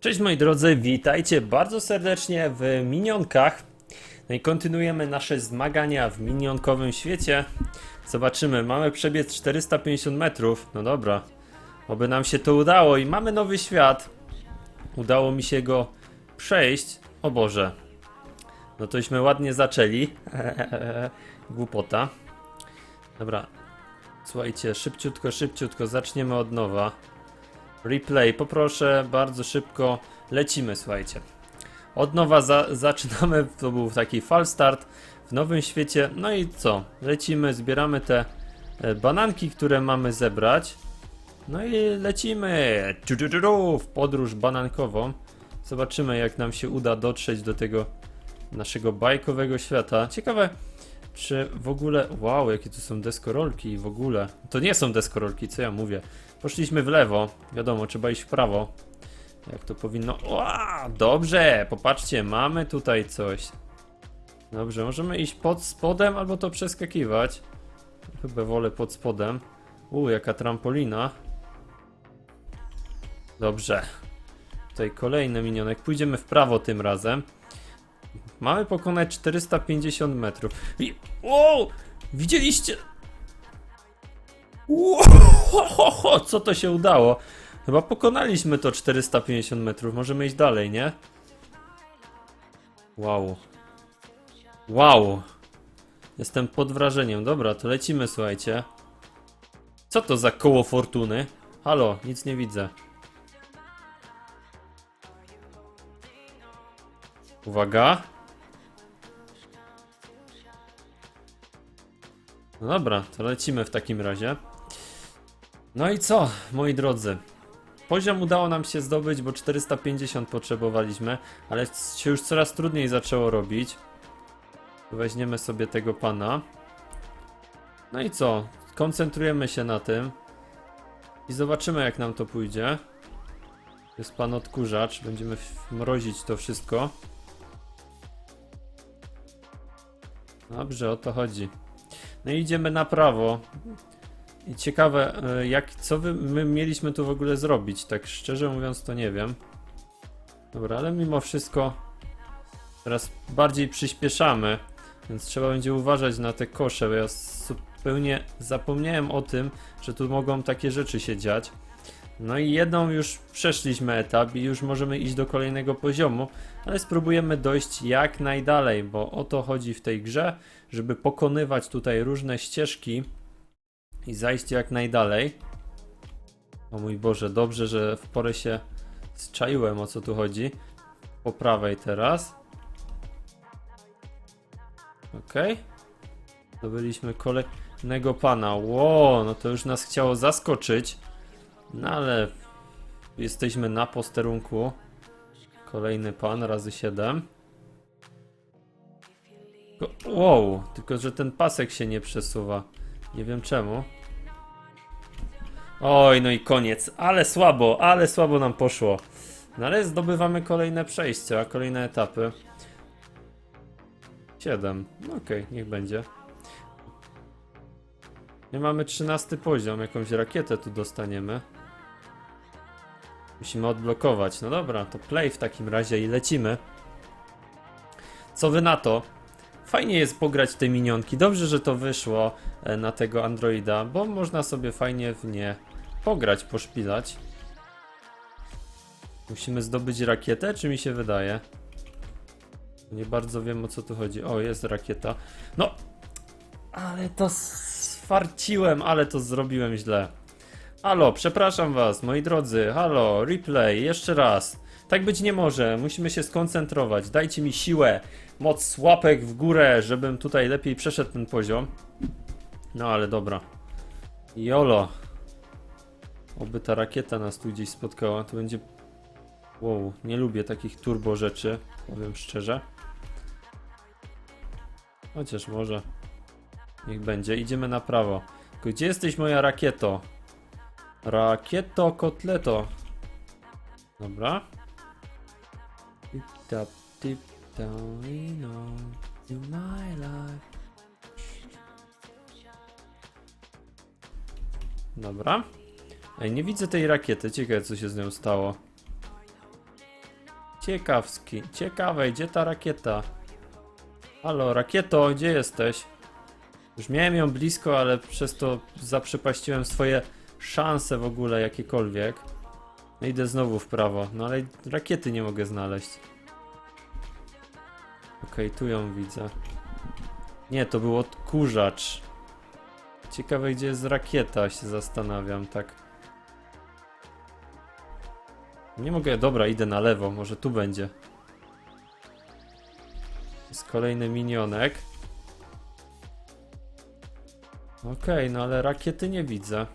Cześć moi drodzy, witajcie bardzo serdecznie w Minionkach. No i kontynuujemy nasze zmagania w minionkowym świecie. Zobaczymy, mamy przebiec 450 metrów. No dobra, oby nam się to udało i mamy nowy świat. Udało mi się go przejść. O Boże. No tośmy ładnie zaczęli. Głupota. Dobra. Słuchajcie, szybciutko, szybciutko, zaczniemy od nowa. Replay, poproszę, bardzo szybko lecimy, słuchajcie. Od nowa za zaczynamy, to był taki fal start w nowym świecie. No i co? Lecimy, zbieramy te e, bananki, które mamy zebrać. No i lecimy w podróż banankową. Zobaczymy, jak nam się uda dotrzeć do tego naszego bajkowego świata. Ciekawe, czy w ogóle. Wow, jakie tu są deskorolki i w ogóle. To nie są deskorolki, co ja mówię. Poszliśmy w lewo. Wiadomo, trzeba iść w prawo. Jak to powinno. Ła, dobrze, popatrzcie, mamy tutaj coś. Dobrze, możemy iść pod spodem albo to przeskakiwać. Chyba wolę pod spodem. U, jaka trampolina. Dobrze. Tutaj kolejny minionek. Pójdziemy w prawo tym razem. Mamy pokonać 450 metrów. I... Wow! Widzieliście? Wow! Co to się udało? Chyba pokonaliśmy to 450 metrów. Możemy iść dalej, nie? Wow. Wow. Jestem pod wrażeniem. Dobra, to lecimy, słuchajcie. Co to za koło fortuny? Halo, nic nie widzę. Uwaga. No dobra, to lecimy w takim razie. No i co, moi drodzy? Poziom udało nam się zdobyć, bo 450 potrzebowaliśmy, ale się już coraz trudniej zaczęło robić. Weźmiemy sobie tego pana. No i co? Koncentrujemy się na tym. I zobaczymy, jak nam to pójdzie. Jest pan odkurzacz. Będziemy mrozić to wszystko. Dobrze, o to chodzi. No i idziemy na prawo. Ciekawe, e, jak, co wy, my mieliśmy tu w ogóle zrobić? Tak szczerze mówiąc, to nie wiem. Dobra, ale mimo wszystko teraz bardziej przyspieszamy, więc trzeba będzie uważać na te kosze, bo ja zupełnie zapomniałem o tym, że tu mogą takie rzeczy się dziać. No i jedną już przeszliśmy etap i już możemy iść do kolejnego poziomu, ale spróbujemy dojść jak najdalej, bo o to chodzi w tej grze, żeby pokonywać tutaj różne ścieżki i zajść jak najdalej. O mój Boże, dobrze, że w porę się zczaiłem o co tu chodzi. Po prawej teraz. Okej. Zdobyliśmy kolejnego pana. Ło, no to już nas chciało zaskoczyć. No ale jesteśmy na posterunku. Kolejny pan razy 7. Wow, tylko że ten pasek się nie przesuwa. Nie wiem czemu. Oj, no i koniec. Ale słabo, ale słabo nam poszło. No ale zdobywamy kolejne przejścia, kolejne etapy. 7. No okej, niech będzie. Nie mamy 13 poziom, jakąś rakietę tu dostaniemy. Musimy odblokować. No dobra, to play w takim razie i lecimy. Co wy na to? Fajnie jest pograć te minionki. Dobrze, że to wyszło e, na tego Androida, bo można sobie fajnie w nie pograć, poszpilać. Musimy zdobyć rakietę, czy mi się wydaje? Nie bardzo wiem o co tu chodzi. O, jest rakieta. No, ale to sfarciłem, ale to zrobiłem źle. Halo, przepraszam was, moi drodzy. Halo, replay, jeszcze raz. Tak być nie może, musimy się skoncentrować. Dajcie mi siłę, moc łapek w górę, żebym tutaj lepiej przeszedł ten poziom. No ale dobra. Jolo. Oby ta rakieta nas tu gdzieś spotkała, to będzie... Wow, nie lubię takich turbo rzeczy, powiem szczerze. Chociaż może. Niech będzie, idziemy na prawo. Gdzie jesteś moja rakieto? Rakieto kotleto. Dobra. Tap, tip down in my life. Dobra. Ej, nie widzę tej rakiety. Ciekawe, co się z nią stało. Ciekawski, ciekawe, gdzie ta rakieta? Halo, rakieto, gdzie jesteś? Już miałem ją blisko, ale przez to zaprzepaściłem swoje szanse w ogóle jakiekolwiek. Idę znowu w prawo, no ale rakiety nie mogę znaleźć. Okej, tu ją widzę. Nie, to był odkurzacz. Ciekawe, gdzie jest rakieta, się zastanawiam, tak. Nie mogę, dobra, idę na lewo, może tu będzie. Jest kolejny minionek. Okej, no ale rakiety nie widzę.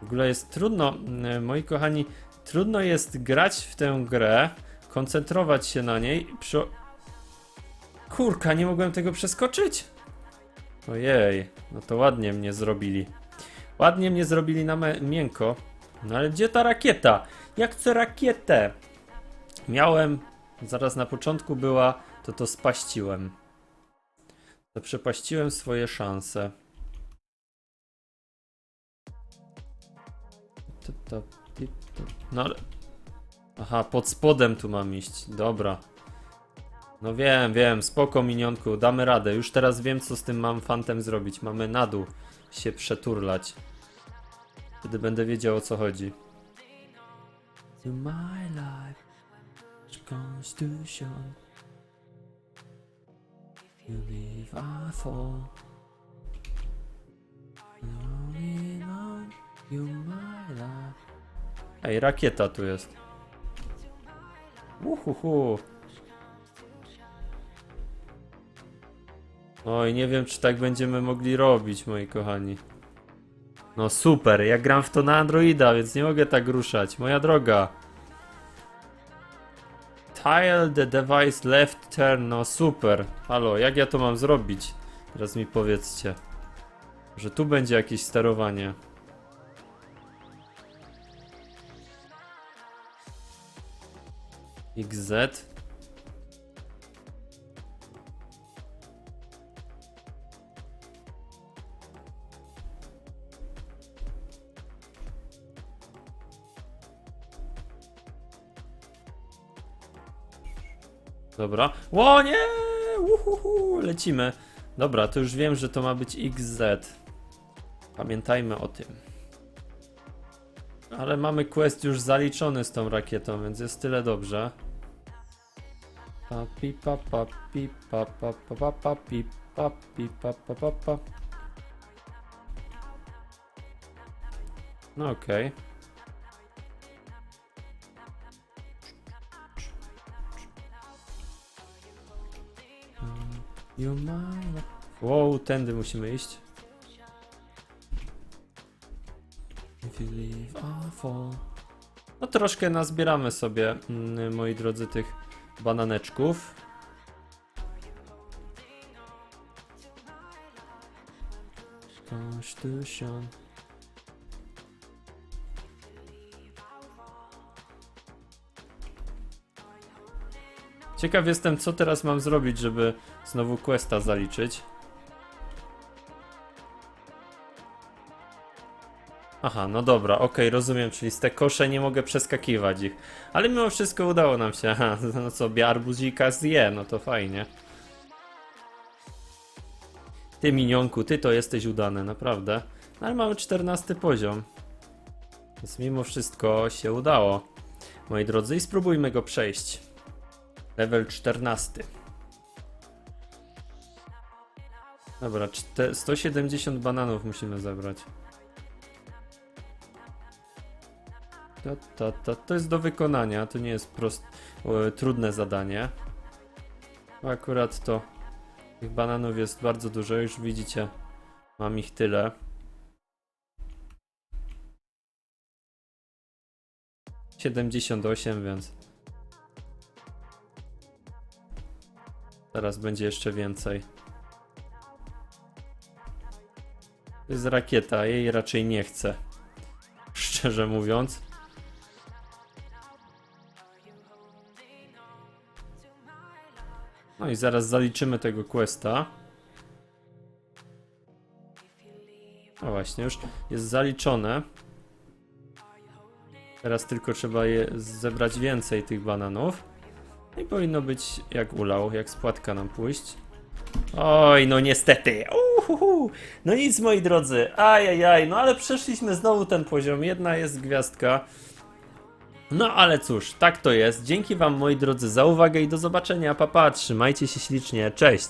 W ogóle jest trudno, moi kochani, trudno jest grać w tę grę, koncentrować się na niej. Przy... Kurka, nie mogłem tego przeskoczyć. Ojej, no to ładnie mnie zrobili. Ładnie mnie zrobili na miękko. No ale gdzie ta rakieta? Jak chcę rakietę? Miałem, zaraz na początku była, to to spaściłem. Zaprzepaściłem swoje szanse. To, to. No ale... Aha, pod spodem tu mam iść. Dobra. No wiem, wiem, spoko minionku, damy radę. Już teraz wiem, co z tym mam fantem zrobić. Mamy na dół się przeturlać. Wtedy będę wiedział, o co chodzi. My life, constitution. You I fall. Ej, rakieta tu jest. Uhuhu. Oj, nie wiem, czy tak będziemy mogli robić, moi kochani. No super, ja gram w to na Androida, więc nie mogę tak ruszać. Moja droga. Tile the device left turn, no super. Halo, jak ja to mam zrobić? Teraz mi powiedzcie. Że tu będzie jakieś sterowanie. XZ. Dobra. Ło nie! Uhuhu, lecimy. Dobra, to już wiem, że to ma być XZ. Pamiętajmy o tym. Ale mamy quest już zaliczony z tą rakietą, więc jest tyle dobrze. Pa. No okej. You my... Wow, tędy musimy iść. No troszkę nazbieramy sobie, mm, moi drodzy, tych bananeczków. Ciekaw jestem, co teraz mam zrobić, żeby znowu questa zaliczyć. Aha, no dobra, okej, rozumiem, czyli z te kosze nie mogę przeskakiwać ich. Ale mimo wszystko udało nam się. Aha, no co, arbuzika zje, no to fajnie. Ty minionku, ty to jesteś udany, naprawdę. No ale mamy 14 poziom. Więc mimo wszystko się udało. Moi drodzy, i spróbujmy go przejść. Level 14. Dobra, czte- 170 bananów musimy zebrać. To, jest do wykonania, to nie jest prost, o, trudne zadanie. Akurat to tych bananów jest bardzo dużo, już widzicie, mam ich tyle. Siedemdziesiąt osiem, więc teraz będzie jeszcze więcej. To jest rakieta, jej raczej nie chcę. Szczerze mówiąc. No i zaraz zaliczymy tego questa. No właśnie, już jest zaliczone. Teraz tylko trzeba je zebrać więcej tych bananów. I powinno być jak ulał, jak spłatka nam pójść. Oj, no niestety. Uhuhu. No nic, moi drodzy. Ajajaj, no ale przeszliśmy znowu ten poziom. Jedna jest gwiazdka. No ale cóż, tak to jest. Dzięki wam, moi drodzy, za uwagę i do zobaczenia. Papa, trzymajcie się ślicznie. Cześć.